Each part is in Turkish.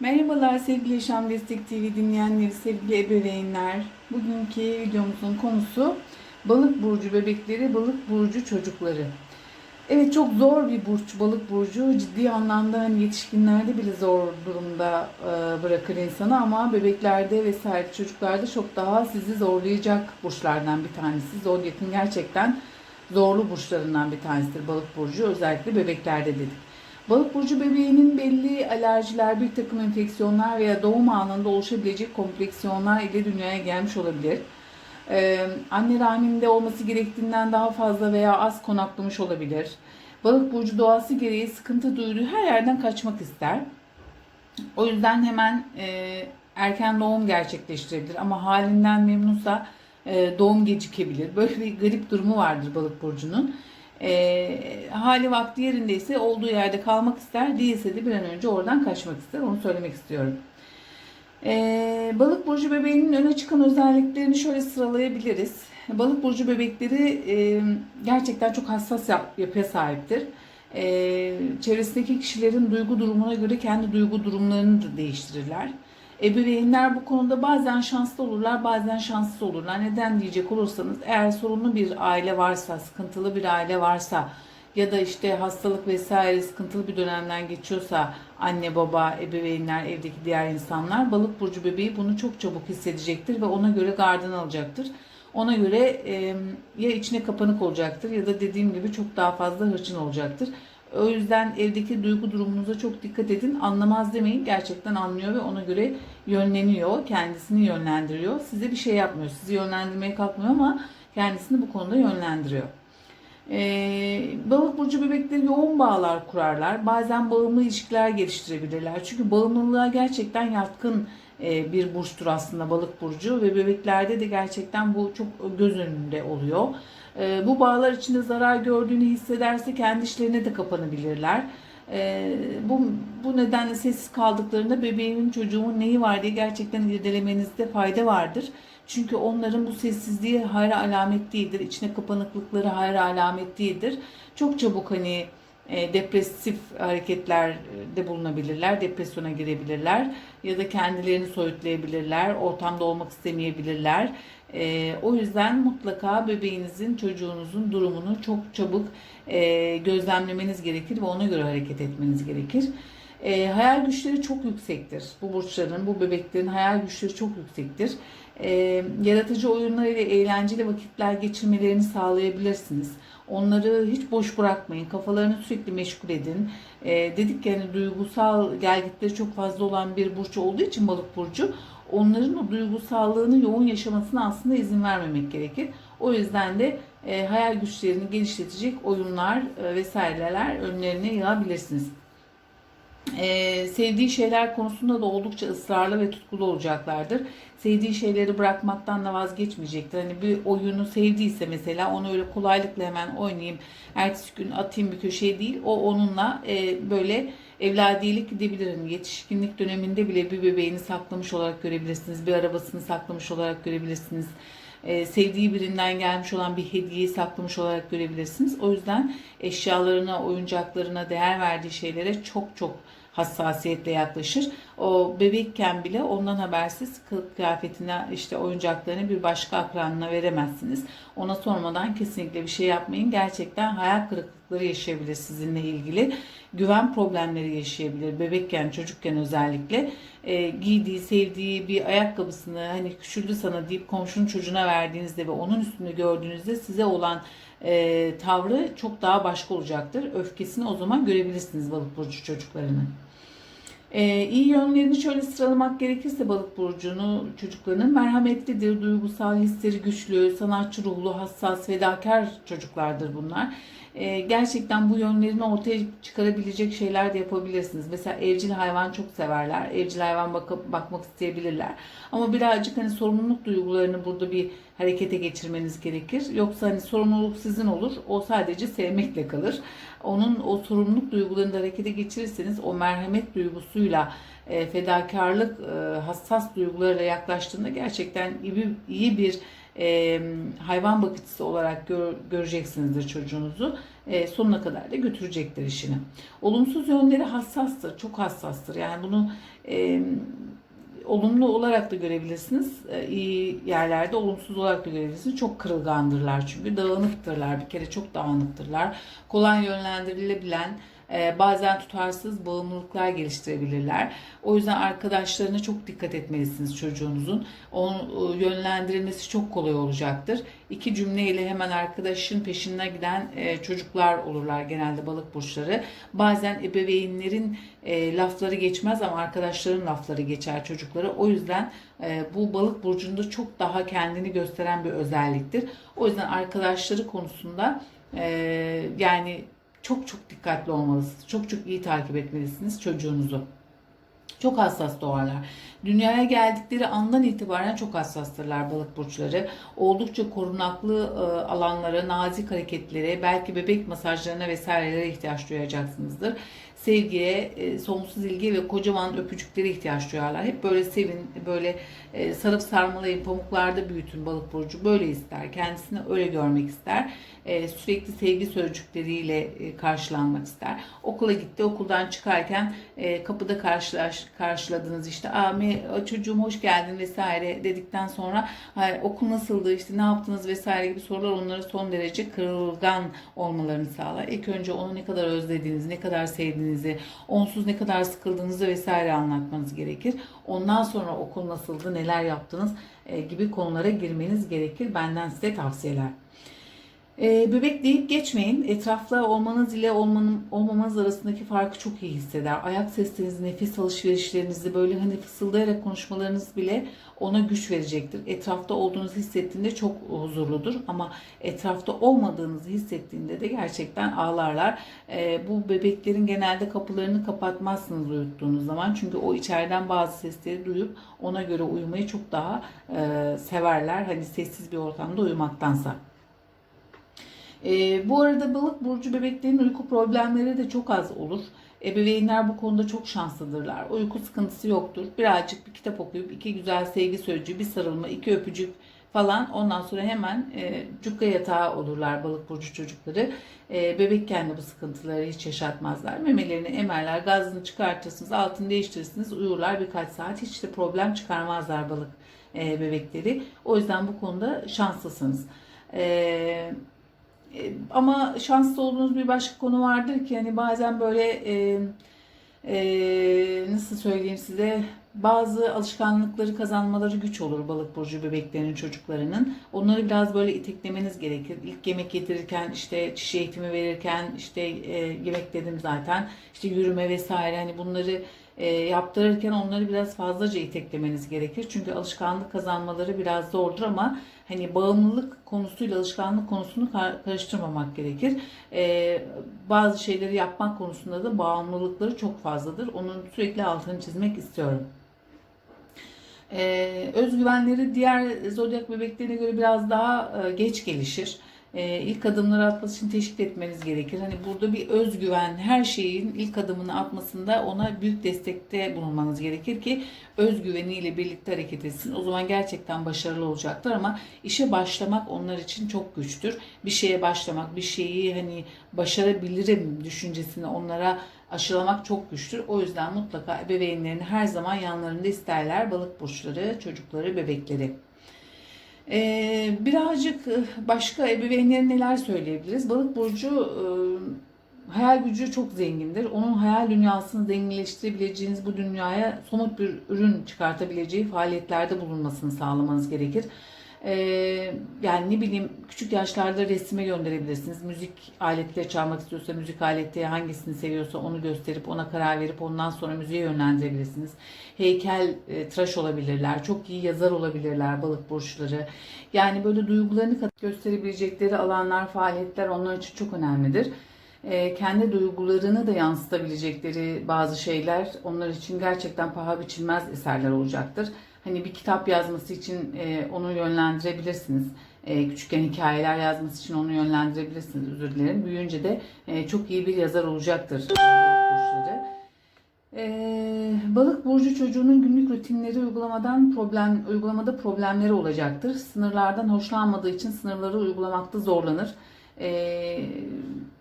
Merhabalar sevgili Yaşam Destek TV dinleyenleri, sevgili ebeveynler. Bugünkü videomuzun konusu balık burcu bebekleri, balık burcu çocukları. Evet çok zor bir burç balık burcu. Ciddi anlamda hani yetişkinlerde bile zor durumda e, bırakır insanı ama bebeklerde vesaire çocuklarda çok daha sizi zorlayacak burçlardan bir tanesi. Zodyak'ın gerçekten zorlu burçlarından bir tanesidir balık burcu. Özellikle bebeklerde dedik. Balık burcu bebeğinin belli alerjiler, bir takım enfeksiyonlar veya doğum anında oluşabilecek kompleksiyonlar ile dünyaya gelmiş olabilir. Ee, anne rahminde olması gerektiğinden daha fazla veya az konaklamış olabilir. Balık burcu doğası gereği sıkıntı duyduğu her yerden kaçmak ister. O yüzden hemen e, erken doğum gerçekleştirebilir ama halinden memnunsa e, doğum gecikebilir. Böyle bir garip durumu vardır balık burcunun. E, hali vakti yerindeyse olduğu yerde kalmak ister, değilse de bir an önce oradan kaçmak ister. Onu söylemek istiyorum. E, balık burcu bebeğinin öne çıkan özelliklerini şöyle sıralayabiliriz. Balık burcu bebekleri e, gerçekten çok hassas yap, yapıya sahiptir. E, çevresindeki kişilerin duygu durumuna göre kendi duygu durumlarını da değiştirirler. Ebeveynler bu konuda bazen şanslı olurlar, bazen şanssız olurlar. Neden diyecek olursanız eğer sorunlu bir aile varsa, sıkıntılı bir aile varsa ya da işte hastalık vesaire sıkıntılı bir dönemden geçiyorsa anne baba, ebeveynler, evdeki diğer insanlar balık burcu bebeği bunu çok çabuk hissedecektir ve ona göre gardını alacaktır. Ona göre e, ya içine kapanık olacaktır ya da dediğim gibi çok daha fazla hırçın olacaktır. O yüzden evdeki duygu durumunuza çok dikkat edin. Anlamaz demeyin. Gerçekten anlıyor ve ona göre yönleniyor. Kendisini yönlendiriyor. Size bir şey yapmıyor. Sizi yönlendirmeye kalkmıyor ama kendisini bu konuda yönlendiriyor. Ee, balık burcu bebekleri yoğun bağlar kurarlar. Bazen bağımlı ilişkiler geliştirebilirler. Çünkü bağımlılığa gerçekten yatkın e, bir burçtur aslında balık burcu ve bebeklerde de gerçekten bu çok göz önünde oluyor. E, bu bağlar içinde zarar gördüğünü hissederse kendi işlerine de kapanabilirler. E, bu, bu nedenle sessiz kaldıklarında bebeğimin çocuğumun neyi var diye gerçekten irdelemenizde fayda vardır. Çünkü onların bu sessizliği hayra alamet değildir. İçine kapanıklıkları hayra alamet değildir. Çok çabuk hani e, depresif hareketlerde bulunabilirler, depresyona girebilirler ya da kendilerini soyutlayabilirler, ortamda olmak istemeyebilirler. E, o yüzden mutlaka bebeğinizin, çocuğunuzun durumunu çok çabuk e, gözlemlemeniz gerekir ve ona göre hareket etmeniz gerekir. E, hayal güçleri çok yüksektir. Bu burçların, bu bebeklerin hayal güçleri çok yüksektir. E, yaratıcı oyunlarıyla eğlenceli vakitler geçirmelerini sağlayabilirsiniz. Onları hiç boş bırakmayın. Kafalarını sürekli meşgul edin. E, dedik yani duygusal gelgitleri çok fazla olan bir burç olduğu için balık burcu onların o duygusallığını yoğun yaşamasına aslında izin vermemek gerekir. O yüzden de e, hayal güçlerini geliştirecek oyunlar e, vesaireler önlerine yığabilirsiniz. Ee, sevdiği şeyler konusunda da oldukça ısrarlı ve tutkulu olacaklardır. Sevdiği şeyleri bırakmaktan da vazgeçmeyecektir. Hani bir oyunu sevdiyse mesela onu öyle kolaylıkla hemen oynayayım, ertesi gün atayım bir köşeye değil. O onunla e, böyle evladiyelik gidebilir. Yani yetişkinlik döneminde bile bir bebeğini saklamış olarak görebilirsiniz. Bir arabasını saklamış olarak görebilirsiniz. Ee, sevdiği birinden gelmiş olan bir hediyeyi saklamış olarak görebilirsiniz. O yüzden eşyalarına, oyuncaklarına, değer verdiği şeylere çok çok hassasiyetle yaklaşır. O bebekken bile ondan habersiz kılık kıyafetine işte oyuncaklarını bir başka akranına veremezsiniz. Ona sormadan kesinlikle bir şey yapmayın. Gerçekten hayal kırıklıkları yaşayabilir sizinle ilgili. Güven problemleri yaşayabilir. Bebekken, çocukken özellikle e, giydiği, sevdiği bir ayakkabısını hani küçüldü sana deyip komşunun çocuğuna verdiğinizde ve onun üstünde gördüğünüzde size olan e, tavrı çok daha başka olacaktır. Öfkesini o zaman görebilirsiniz balık burcu çocuklarının. Ee, iyi yönlerini şöyle sıralamak gerekirse balık burcunu çocuklarının merhametlidir, duygusal hisleri güçlü, sanatçı ruhlu, hassas, fedakar çocuklardır bunlar. Ee, gerçekten bu yönlerini ortaya çıkarabilecek şeyler de yapabilirsiniz. Mesela evcil hayvan çok severler. Evcil hayvan bakıp bakmak isteyebilirler. Ama birazcık hani sorumluluk duygularını burada bir harekete geçirmeniz gerekir. Yoksa hani sorumluluk sizin olur. O sadece sevmekle kalır. Onun o sorumluluk duygularını da harekete geçirirseniz o merhamet duygusuyla e, fedakarlık, e, hassas duygularla yaklaştığında gerçekten iyi, bir e, hayvan bakıcısı olarak gör, göreceksinizdir çocuğunuzu. Sonuna kadar da götürecektir işini. Olumsuz yönleri hassastır, çok hassastır. Yani bunu olumlu olarak da görebilirsiniz. E, iyi yerlerde olumsuz olarak da görebilirsiniz. Çok kırılgandırlar çünkü dağınıktırlar. Bir kere çok dağınıktırlar. Kolay yönlendirilebilen, bazen tutarsız bağımlılıklar geliştirebilirler. O yüzden arkadaşlarına çok dikkat etmelisiniz çocuğunuzun. Onun e, yönlendirilmesi çok kolay olacaktır. İki cümleyle hemen arkadaşın peşinden giden e, çocuklar olurlar genelde balık burçları. Bazen ebeveynlerin e, lafları geçmez ama arkadaşların lafları geçer çocuklara. O yüzden bu balık burcunda çok daha kendini gösteren bir özelliktir. O yüzden arkadaşları konusunda yani çok çok dikkatli olmalısınız. Çok çok iyi takip etmelisiniz çocuğunuzu. Çok hassas doğarlar. Dünyaya geldikleri andan itibaren çok hassastırlar balık burçları. Oldukça korunaklı e, alanlara, nazik hareketlere, belki bebek masajlarına vesairelere ihtiyaç duyacaksınızdır. Sevgiye, e, sonsuz ilgi ve kocaman öpücüklere ihtiyaç duyarlar. Hep böyle sevin, böyle e, sarıp sarmalayın, pamuklarda büyütün balık burcu. Böyle ister. Kendisini öyle görmek ister. Sürekli sevgi sözcükleriyle karşılanmak ister. Okula gitti, okuldan çıkarken kapıda karşılaş, karşıladınız işte Aa, me- çocuğum hoş geldin vesaire dedikten sonra "Hayır, okul nasıldı işte ne yaptınız vesaire gibi sorular onları son derece kırılgan olmalarını sağlar. İlk önce onu ne kadar özlediğinizi, ne kadar sevdiğinizi, onsuz ne kadar sıkıldığınızı vesaire anlatmanız gerekir. Ondan sonra okul nasıldı, neler yaptınız e, gibi konulara girmeniz gerekir. Benden size tavsiyeler. E, bebek deyip geçmeyin. Etrafta olmanız ile olmanın, olmamanız arasındaki farkı çok iyi hisseder. Ayak sesleriniz, nefes alışverişlerinizi böyle hani fısıldayarak konuşmalarınız bile ona güç verecektir. Etrafta olduğunuzu hissettiğinde çok huzurludur ama etrafta olmadığınızı hissettiğinde de gerçekten ağlarlar. E, bu bebeklerin genelde kapılarını kapatmazsınız uyuttuğunuz zaman. Çünkü o içeriden bazı sesleri duyup ona göre uyumayı çok daha e, severler. Hani sessiz bir ortamda uyumaktansa. E, bu arada balık burcu bebeklerin uyku problemleri de çok az olur. Ebeveynler bu konuda çok şanslıdırlar. Uyku sıkıntısı yoktur. Birazcık bir kitap okuyup iki güzel sevgi sözcüğü, bir sarılma, iki öpücük falan ondan sonra hemen e, cukka yatağı olurlar balık burcu çocukları. E, bebekken de bu sıkıntıları hiç yaşatmazlar. Memelerini emerler, gazını çıkartırsınız, altını değiştirirsiniz, uyurlar birkaç saat. Hiç de problem çıkarmazlar balık e, bebekleri. O yüzden bu konuda şanslısınız. Eee ama şanslı olduğunuz bir başka konu vardır ki hani bazen böyle e, e, nasıl söyleyeyim size bazı alışkanlıkları kazanmaları güç olur balık burcu bebeklerinin çocuklarının. Onları biraz böyle iteklemeniz gerekir. İlk yemek yedirirken işte çiş eğitimi verirken işte e, yemek dedim zaten işte yürüme vesaire hani bunları e, yaptırırken onları biraz fazlaca iteklemeniz gerekir. Çünkü alışkanlık kazanmaları biraz zordur ama hani bağımlılık konusuyla alışkanlık konusunu karıştırmamak gerekir. E, bazı şeyleri yapmak konusunda da bağımlılıkları çok fazladır. Onun sürekli altını çizmek istiyorum. Ee, özgüvenleri diğer zodyak bebeklerine göre biraz daha e, geç gelişir. Ee, ilk adımları atması için teşvik etmeniz gerekir. Hani burada bir özgüven, her şeyin ilk adımını atmasında ona büyük destekte bulunmanız gerekir ki özgüveniyle birlikte hareket etsin. O zaman gerçekten başarılı olacaktır ama işe başlamak onlar için çok güçtür. Bir şeye başlamak, bir şeyi hani başarabilirim düşüncesini onlara aşılamak çok güçtür. O yüzden mutlaka ebeveynlerini her zaman yanlarında isterler balık burçları, çocukları, bebekleri. Ee, birazcık başka ebeveynlerin neler söyleyebiliriz? Balık burcu e, hayal gücü çok zengindir. Onun hayal dünyasını zenginleştirebileceğiniz bu dünyaya somut bir ürün çıkartabileceği faaliyetlerde bulunmasını sağlamanız gerekir. Ee, yani ne bileyim küçük yaşlarda resime gönderebilirsiniz. Müzik aletleri çalmak istiyorsa müzik aleti hangisini seviyorsa onu gösterip ona karar verip ondan sonra müziğe yönlendirebilirsiniz. Heykel e, tıraş olabilirler. Çok iyi yazar olabilirler balık burçları. Yani böyle duygularını gösterebilecekleri alanlar, faaliyetler onlar için çok önemlidir. E, kendi duygularını da yansıtabilecekleri bazı şeyler onlar için gerçekten paha biçilmez eserler olacaktır. Hani bir kitap yazması için e, onu yönlendirebilirsiniz. E, küçükken hikayeler yazması için onu yönlendirebilirsiniz. Özür dilerim. Büyüyünce de e, çok iyi bir yazar olacaktır. burçları. Ee, balık burcu çocuğunun günlük rutinleri uygulamadan problem uygulamada problemleri olacaktır. Sınırlardan hoşlanmadığı için sınırları uygulamakta zorlanır. Ee,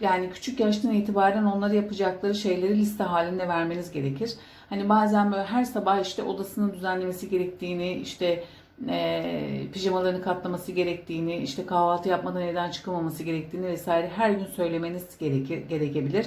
yani küçük yaştan itibaren onlara yapacakları şeyleri liste halinde vermeniz gerekir. Hani bazen böyle her sabah işte odasını düzenlemesi gerektiğini, işte e, pijamalarını katlaması gerektiğini, işte kahvaltı yapmadan evden çıkamaması gerektiğini vesaire her gün söylemeniz gerekir, gerekebilir.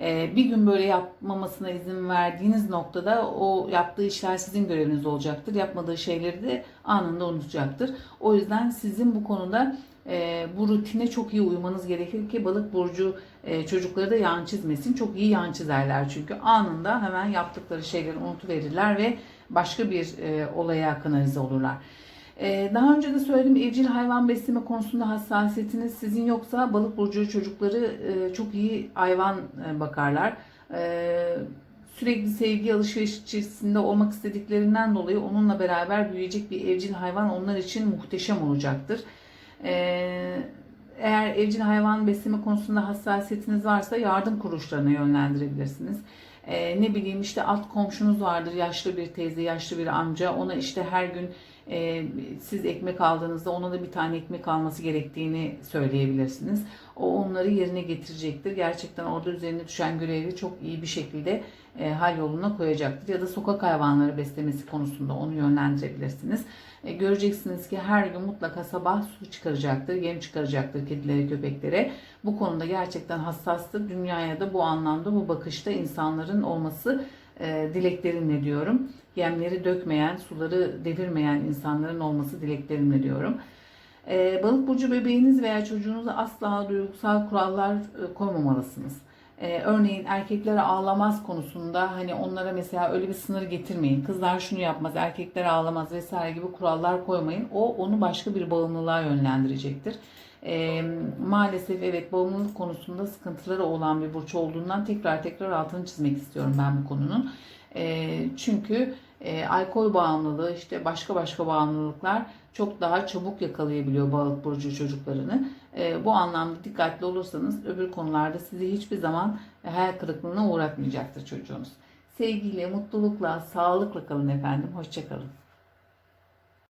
E, bir gün böyle yapmamasına izin verdiğiniz noktada o yaptığı işler sizin göreviniz olacaktır. Yapmadığı şeyleri de anında unutacaktır. O yüzden sizin bu konuda e, bu rutine çok iyi uymanız gerekir ki balık burcu e, çocukları da yan çizmesin. Çok iyi yan çizerler çünkü anında hemen yaptıkları şeyleri unutuverirler ve başka bir e, olaya kanalize olurlar. E, daha önce de söyledim evcil hayvan besleme konusunda hassasiyetiniz sizin yoksa balık burcu çocukları e, çok iyi hayvan e, bakarlar. E, sürekli sevgi alışveriş içerisinde olmak istediklerinden dolayı onunla beraber büyüyecek bir evcil hayvan onlar için muhteşem olacaktır. Ee, eğer evcil hayvan besleme konusunda hassasiyetiniz varsa yardım kuruluşlarına yönlendirebilirsiniz. Ee, ne bileyim işte alt komşunuz vardır yaşlı bir teyze, yaşlı bir amca. Ona işte her gün e, siz ekmek aldığınızda ona da bir tane ekmek alması gerektiğini söyleyebilirsiniz. O onları yerine getirecektir. Gerçekten orada üzerine düşen görevi çok iyi bir şekilde e, hal yoluna koyacaktır. Ya da sokak hayvanları beslemesi konusunda onu yönlendirebilirsiniz. E, göreceksiniz ki her gün mutlaka sabah su çıkaracaktır, yem çıkaracaktır kedilere, köpeklere. Bu konuda gerçekten hassastır. Dünyaya da bu anlamda, bu bakışta insanların olması e, dileklerimle diyorum. Yemleri dökmeyen, suları devirmeyen insanların olması dileklerimle diyorum. E, balık burcu bebeğiniz veya çocuğunuza asla duygusal kurallar e, koymamalısınız. Ee, örneğin erkekler ağlamaz konusunda hani onlara mesela öyle bir sınır getirmeyin. Kızlar şunu yapmaz, erkekler ağlamaz vesaire gibi kurallar koymayın. O onu başka bir bağımlılığa yönlendirecektir. Ee, maalesef evet bağımlılık konusunda sıkıntıları olan bir burç olduğundan tekrar tekrar altını çizmek istiyorum ben bu konunun. Ee, çünkü e, alkol bağımlılığı işte başka başka bağımlılıklar çok daha çabuk yakalayabiliyor balık burcu çocuklarını. E, bu anlamda dikkatli olursanız öbür konularda sizi hiçbir zaman hayal kırıklığına uğratmayacaktır çocuğunuz. Sevgiyle, mutlulukla, sağlıkla kalın efendim. Hoşçakalın.